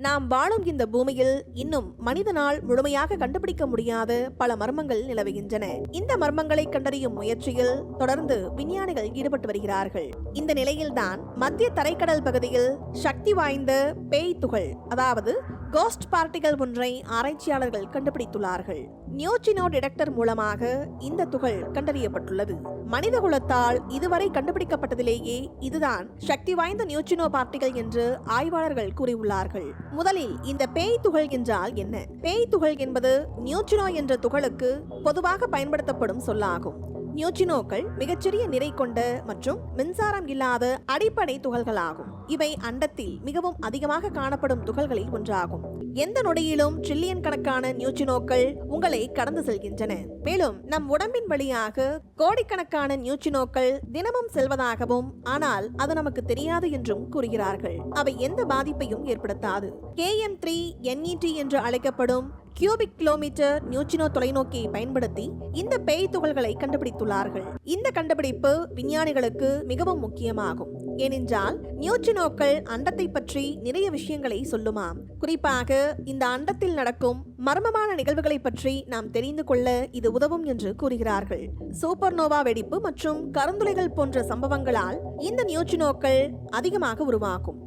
நாம் வாழும் இந்த பூமியில் இன்னும் மனிதனால் முழுமையாக கண்டுபிடிக்க முடியாத பல மர்மங்கள் நிலவுகின்றன. இந்த மர்மங்களை கண்டறியும் முயற்சியில் தொடர்ந்து விஞ்ஞானிகள் ஈடுபட்டு வருகிறார்கள். இந்த நிலையில்தான் மத்திய தரைக்கடல் பகுதியில் சக்தி வாய்ந்த பேய் துகள் அதாவது கோஸ்ட் பார்ட்டிகள் ஒன்றை ஆராய்ச்சியாளர்கள் கண்டுபிடித்துள்ளார்கள். நியோச்சினோ டிடெக்டர் மூலமாக இந்த துகள் கண்டறியப்பட்டுள்ளது. மனித குலத்தால் இதுவரை கண்டுபிடிக்கப்பட்டதிலேயே இதுதான் சக்தி வாய்ந்த நியோச்சினோ பார்ட்டிகள் என்று ஆய்வாளர்கள் கூறியுள்ளார்கள். முதலில் இந்த பேய் துகள் என்றால் என்ன? பேய் துகள் என்பது நியோச்சினோ என்ற துகளுக்கு பொதுவாக பயன்படுத்தப்படும் சொல்லாகும். நியூச்சினோக்கள் மிகச்சிறிய நிறை கொண்ட மற்றும் மின்சாரம் இல்லாத அடிப்படை துகள்களாகும். இவை அண்டத்தில் மிகவும் அதிகமாக காணப்படும் துகள்களில் ஒன்றாகும். எந்த நொடியிலும் ட்ரில்லியன் கணக்கான நியூச்சினோக்கள் உங்களை கடந்து செல்கின்றன. மேலும் நம் உடம்பின் வழியாக கோடிக்கணக்கான நியூச்சினோக்கள் தினமும் செல்வதாகவும் ஆனால் அது நமக்கு தெரியாது என்றும் கூறுகிறார்கள். அவை எந்த பாதிப்பையும் ஏற்படுத்தாது. கேஎம் த்ரீ என்இடி என்று அழைக்கப்படும் கியூபிக் கிலோமீட்டர் நியூச்சினோ தொலைநோக்கியை பயன்படுத்தி இந்த பேய் துகள்களை கண்டுபிடித்துள்ளார்கள். இந்த கண்டுபிடிப்பு விஞ்ஞானிகளுக்கு மிகவும் முக்கியமாகும். ஏனென்றால் நியூச்சினோக்கள் அண்டத்தை பற்றி நிறைய விஷயங்களை சொல்லுமாம் குறிப்பாக இந்த அண்டத்தில் நடக்கும் மர்மமான நிகழ்வுகளை பற்றி நாம் தெரிந்து கொள்ள இது உதவும் என்று கூறுகிறார்கள். சூப்பர்னோவா வெடிப்பு மற்றும் கருந்துளைகள் போன்ற சம்பவங்களால் இந்த நியூச்சினோக்கள் அதிகமாக உருவாகும்.